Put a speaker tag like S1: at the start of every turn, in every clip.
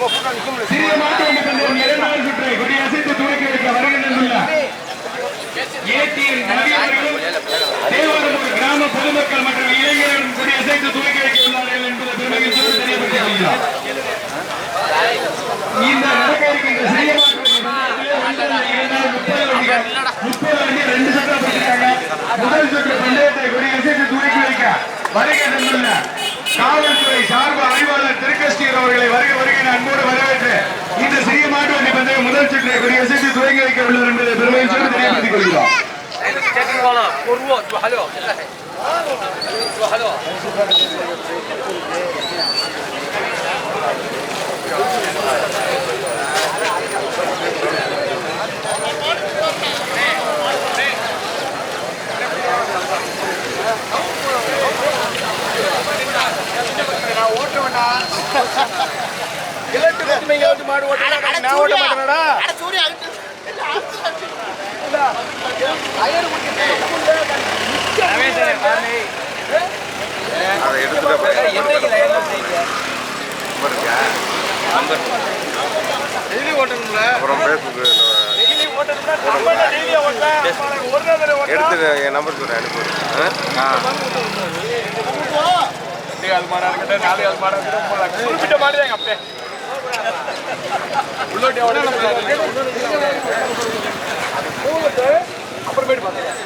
S1: சிறிய மாட்டு வண்டி பந்தயம் சுற்றை கொடி துவக்கி வைக்க வருகின்றன ஏடிஎன் தேவாரூர் கிராம பொதுமக்கள் மற்றும் இளைஞர்களும் துவக்கி இந்த நடக்க இருக்கின்ற சிறிய முப்பது ரெண்டு போட்டிருக்காங்க முதல் சுற்று பந்தயத்தை கொடி அசைத்து துவக்கி வைக்க வருகை காவல்துறை சார்பு அறிவாளர் திருக்கஷ்டியர் அவர்களை வருகை வருகை அன்போடு வரவேற்று இந்த சிறிய மாட்டு வண்டி பந்தயம் முதல் சுற்றை கொடி துவங்கி வைக்க உள்ளார் என்பதை பெருமையில் சொல்லி தெரியப்படுத்திக் கொள்கிறோம்
S2: Thank you. எடுத்து என் நம்பர் சொல்றேன் அனுப்பி ஆ?
S1: குறிப்பிட்ட மாதிரி அப்புறமேட்டு பார்த்தேன்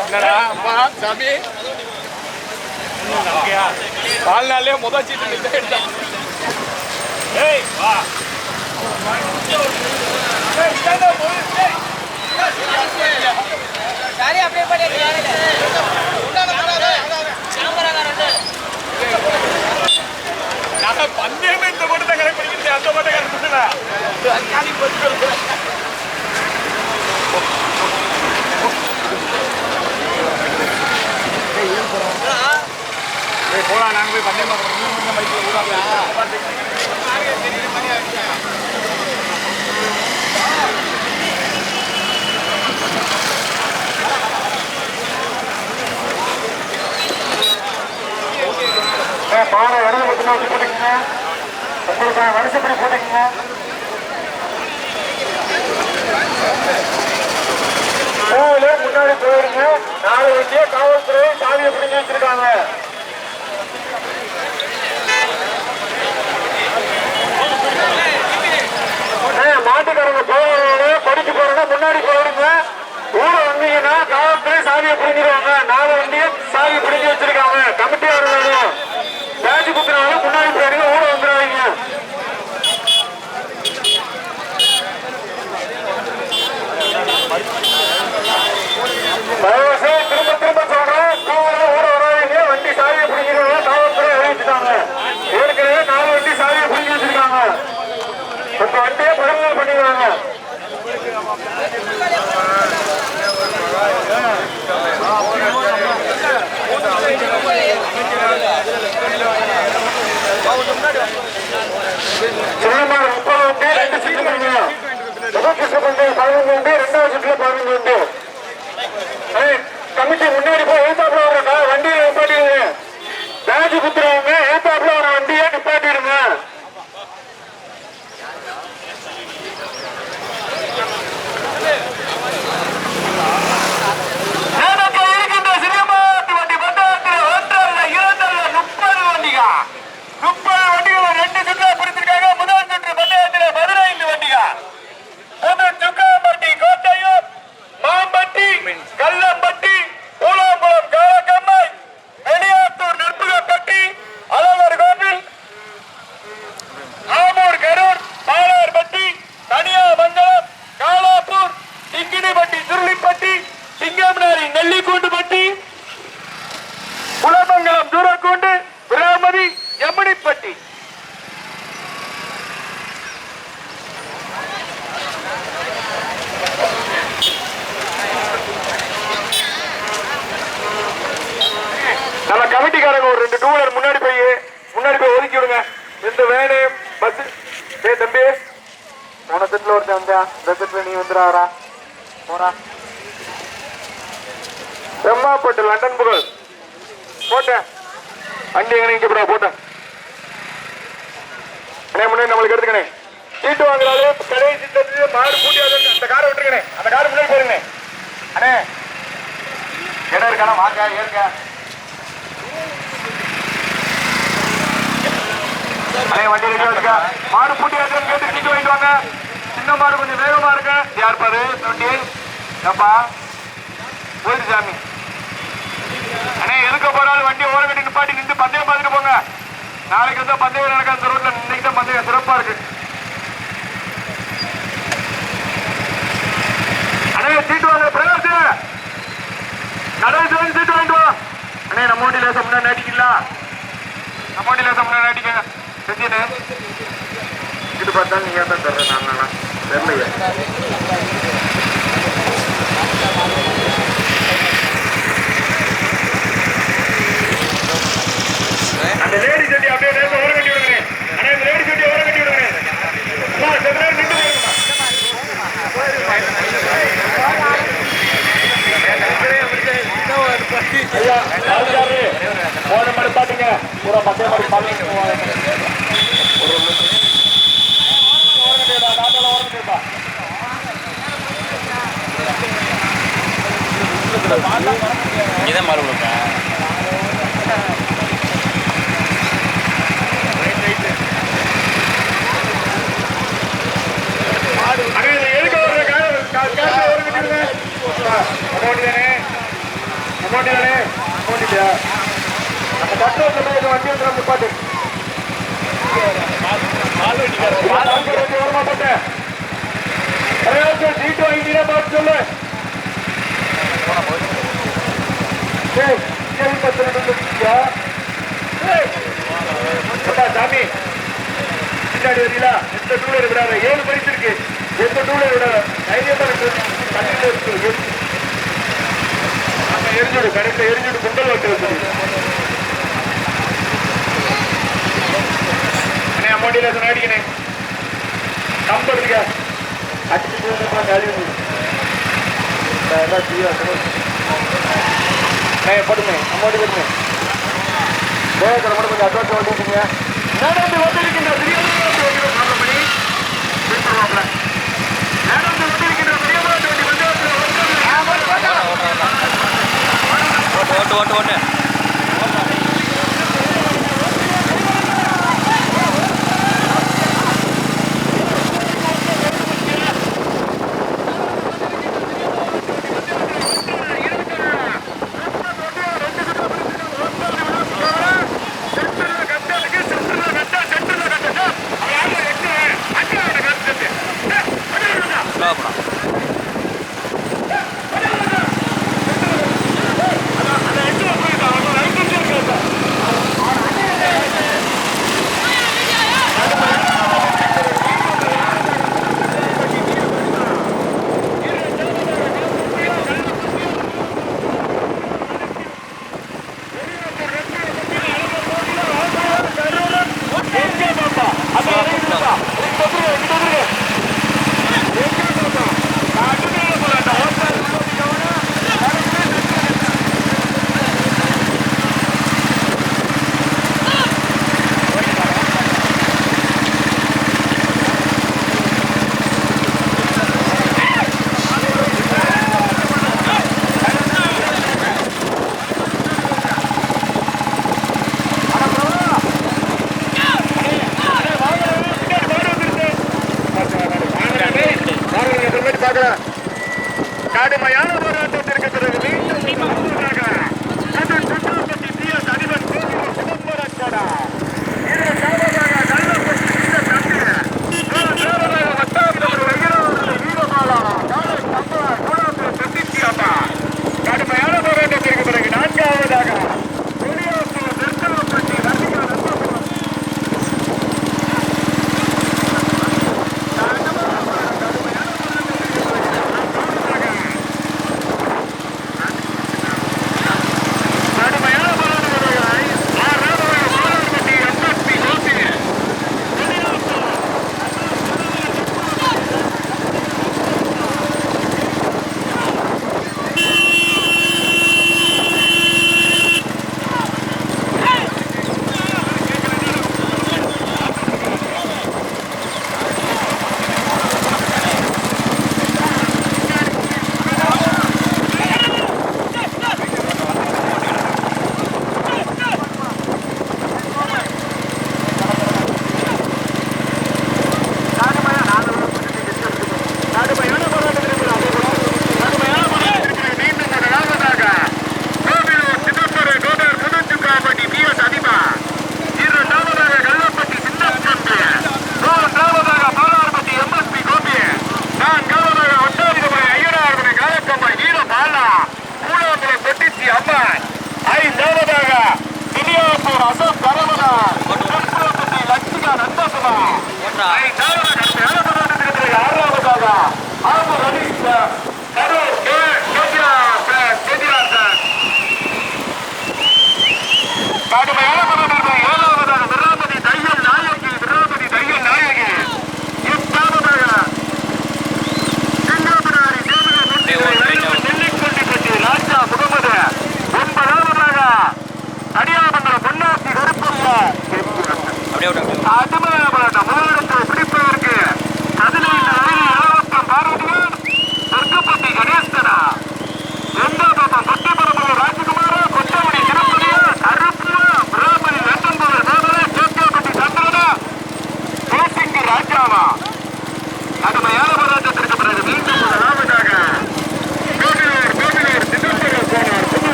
S1: என்னடா அம்மா சாமி வாழ்நாளே முதல் சீட்டு நீ தான் எடுத்தான் ஏய் வா. ஏய், இந்தாண்டா போய், ஏய். நான் பந்தயமே இந்த மட்டும் தான் கணக்கு பண்ணிக்கிட்டேன் அந்த மட்டும் கணக்கு பண்ணல அதுக்காண்டி பத்து போலாம் நாங்க போய் பந்தயம் பார்க்கணும் இந்த மாதிரி ஊடாங்க
S3: பானை இடது பக்கம் நோக்கி போட்டுக்கங்க உங்களுக்கான வரிசைப்படி போட்டுக்கங்க. மூவில முன்னாடி போயிருங்க. நாலு வண்டியே காவல்துறை சாவியை பிடிச்சி வச்சிருக்காங்க. மாட்டுக்காரங்க போவாங்க படிச்சு போறோம்னா முன்னாடி போயிருங்க. ஊர வந்தீங்கன்னா காவல் ஒரு ரெண்டு டூ முன்னாடி போய் முன்னாடி போய் ஒதுக்கி விடுங்க. இந்த வேனு பஸ் ஏ தம்பி. போன செட்ல ஒருத்தன் வந்தா இந்த செட்ல நீ வந்துடாரா போனா போட்டு லண்டன் புகழ். போட்டேன். அங்கே எங்கே இங்கே போட போட்டேன். முன்னாடி நம்மளுக்கு எடுத்துக்கணே. சீட்டு வாங்குறாரு. கடை தட்டு மாடு பூட்டியாது அந்த காரை விட்டுருக்கணே. அந்த காரை முன்னாடி போயிருங்கண்ணே அண்ணே. இடம் இருக்கானா வாங்க ஏற்க அண்ணே வண்டி ரெடி மாடு பூட்டி கேட்டு சீட்டு வாங்கிட்டு வாங்க. சின்ன மாடு கொஞ்சம் வேகமா இருக்கு. யார் பாரு? வண்டி ஏப்பா? போயிட்டு சாமி. அண்ணே எதுக்க போறாலும் வண்டி ஓர கட்டி நிப்பாட்டி நின்று பந்தயம் பார்த்துட்டு போங்க. நாளைக்கு வந்து பந்தயம் நடக்க அந்த ரோட்ல இன்னைக்கு தான் பந்தயம் சிறப்பா இருக்கு. அண்ணே சீட்டு வாங்க. பிரகாஷ். கடைசி தீட்டு சீட்டு வாங்கிட்டு வா. அண்ணே நம்ம வண்டி லேசம் முன்னாடி அடிக்கலாம் நம்ம வண்டி லேசம் முன்னாடி அடிக்க செஞ்சுன்னு இது பார்த்தா நீங்க தான் தர்ற நான் தெரியலையே அந்த லேடி சட்டி அப்படியே நேரத்தை ஓரம் கட்டி விடுங்க அண்ணா இந்த லேடி ஓரம் கட்டி விடுங்க அம்மா, செத்த நேரம் நின்று போன மாதிரி பாத்தீங்க பூரா பச்சை மாதிரி பாத்தீங்க ஓரம்
S4: இதான் மறுபடியும்
S3: அண்ணா, இந்த எதுக்கு வர்ற கா- கா- காசை ஓரம் கட்டிவிடுங்க. அமௌண்ட் தானே அமௌண்ட் தானே அமௌண்ட் இல்லையா அந்த வண்டி வந்து நம்ம பாட்டு ஓரமா போட்டேன் சீட்டு வாங்கிட்டீங்கன்னா பார்த்து சொல்லு பத்து சாமி பின்னாடி வரீங்களா எந்த டூலர் விடாத ஏழு பரிசு இருக்கு எந்த டூலர் விடாத தைரியமா இருக்கு எரிஞ்சுடு கடைசியில் எரிஞ்சுடு பொங்கல் வைக்கிறது அண்ணே அமௌண்டியில் எத்தனை அடிக்கணே நம்பர் இருக்கா அடிச்சு போயிருந்தா கழிவு படுங்க அமௌண்ட் கொடுங்க வேகத்தில் மட்டும் கொஞ்சம் அட்வான்ஸ் வந்துருக்கீங்க நடந்து வந்திருக்கின்ற பிரியமாட்டு வண்டி நாலு மணி பின்னுவாப்ல நடந்து வந்திருக்கின்ற பிரியமாட்டு வண்டி வந்து
S4: ஓட்டு ஓட்டு ஓட்டு
S5: அடியாமங்கலம் பொன்னாசி கருப்பம்மா.
S3: அப்படியே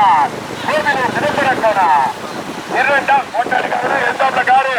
S5: வி எஸ் அடிபா கோபிலூர் சிதம்பரம் கோனா ஓட்டாளிக்காக இரண்டாம்ல காரு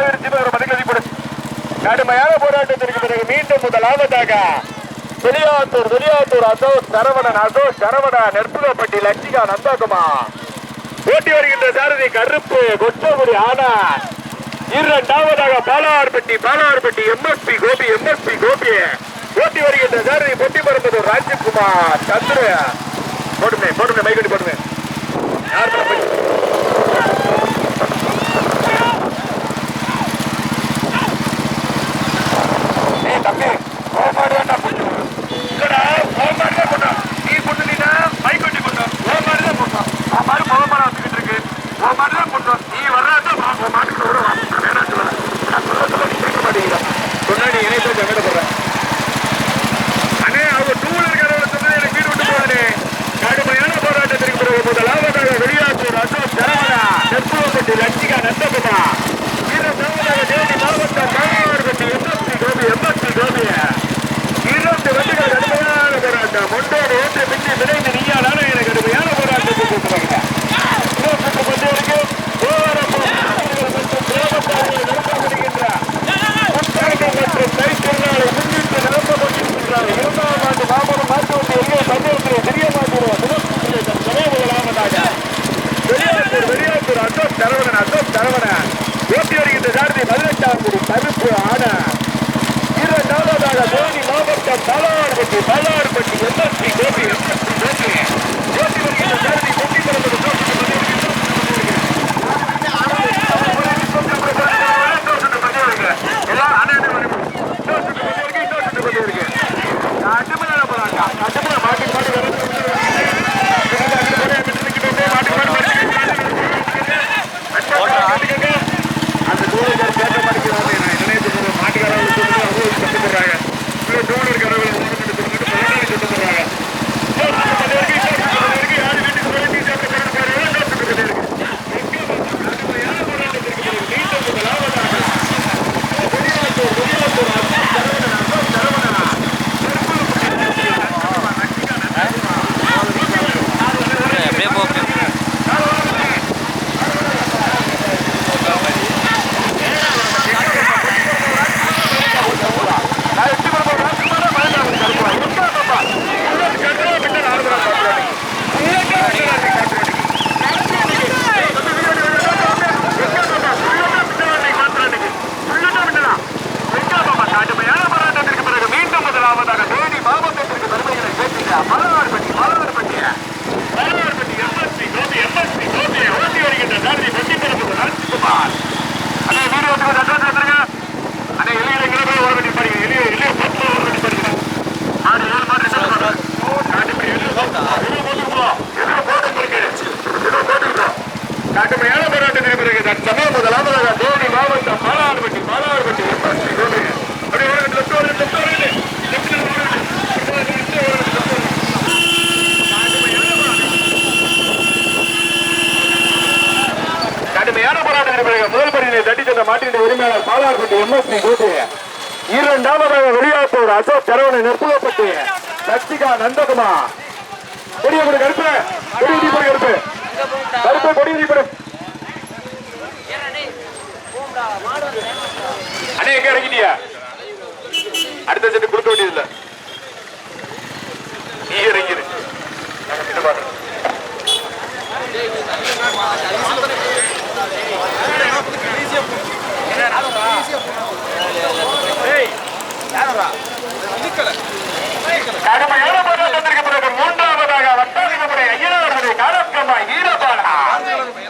S3: ஆதரித்து ஒரு மதிக்க மதிப்பிடும் கடுமையான போராட்டத்திற்கு பிறகு மீண்டும் முதலாவதாக வெளியாத்தூர் வெளியாத்தூர் அசோக் சரவணன் அசோக் சரவணா நெற்புலப்பட்டி லட்சிகா நந்தாகுமா ஓட்டி வருகின்ற சாரதி கருப்பு கொச்சகுடி ஆனா. இரண்டாவதாக பாலார்பட்டி பாலார்பட்டி எம்எஸ்பி கோபி எம்எஸ்பி கோபி. போட்டி வருகின்ற சாரதி பொட்டி மருந்தூர் ராஜ்குமார் சந்திர. போடுமே போடுமே மைக்கடி போடுமே. யார் நீ வர்றதான் மாட்டுக்கு விட வேணாம் சொல்லுவேன் நான் சொல்லி கேட்க மாட்டேங்கிறேன் சொன்னா நீ இணையத்தில் கண்டிப்பாக சரவணன் ஓட்டி வருகின்ற சாரதி பதினெட்டாம் குடி பருப்பு ஆன இரண்டாவதாக தோனி மாவட்டம் பலார்பட்டி பலார்பட்டி எம்எஸ்பி கோபி. எம்எஸ்பி கோபி ஓட்டி வருகின்ற சாரதி கொட்டி பிறந்தது நெற்புலப்பட்டு லட்சிகா நந்தகுமார். கொடிய கொடு கருப்பு கொடி உதிரி கருப்பு. கருப்பு கொடி உதிரி போடு. அண்ணே எங்க இறங்கிட்டியா? அடுத்த செட்டு கொடுக்க வேண்டியதில்லை. நீ இறங்கிடு
S4: Hey!
S3: கடுமையான போராட்டம் வந்திருக்கப்படுகிறது மூன்றாவதாக வட்டாதி நம்முடைய ஐயனாவர்களை காலக்கம்மா ஈரபாலா.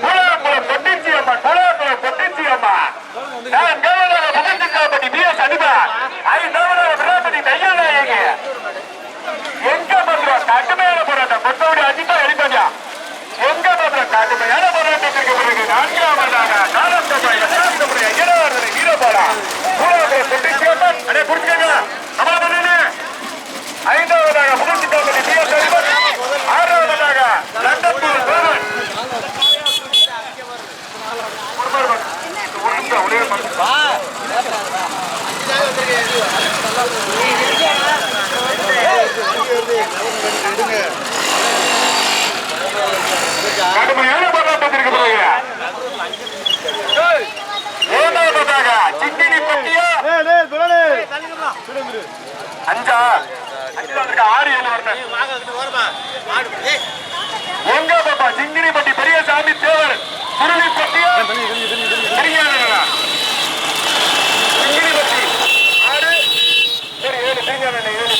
S3: புலாங்குளம் பொட்டிச்சி அம்மா புலாங்குளம் பொட்டிச்சி அம்மா. நான் கவர்னர் முகந்து காப்பட்டி பி எஸ் அனிதா. ஐ கவர்னர் அஞ்சா? ஆறு ஏழு எங்க பாப்பா? சிங்கினிப்பட்டி பெரியசாமி தேவர் சுருளிப்பட்டி சிங்கினிப்பட்டி. ஆறு சரி ஏழு ஏழு.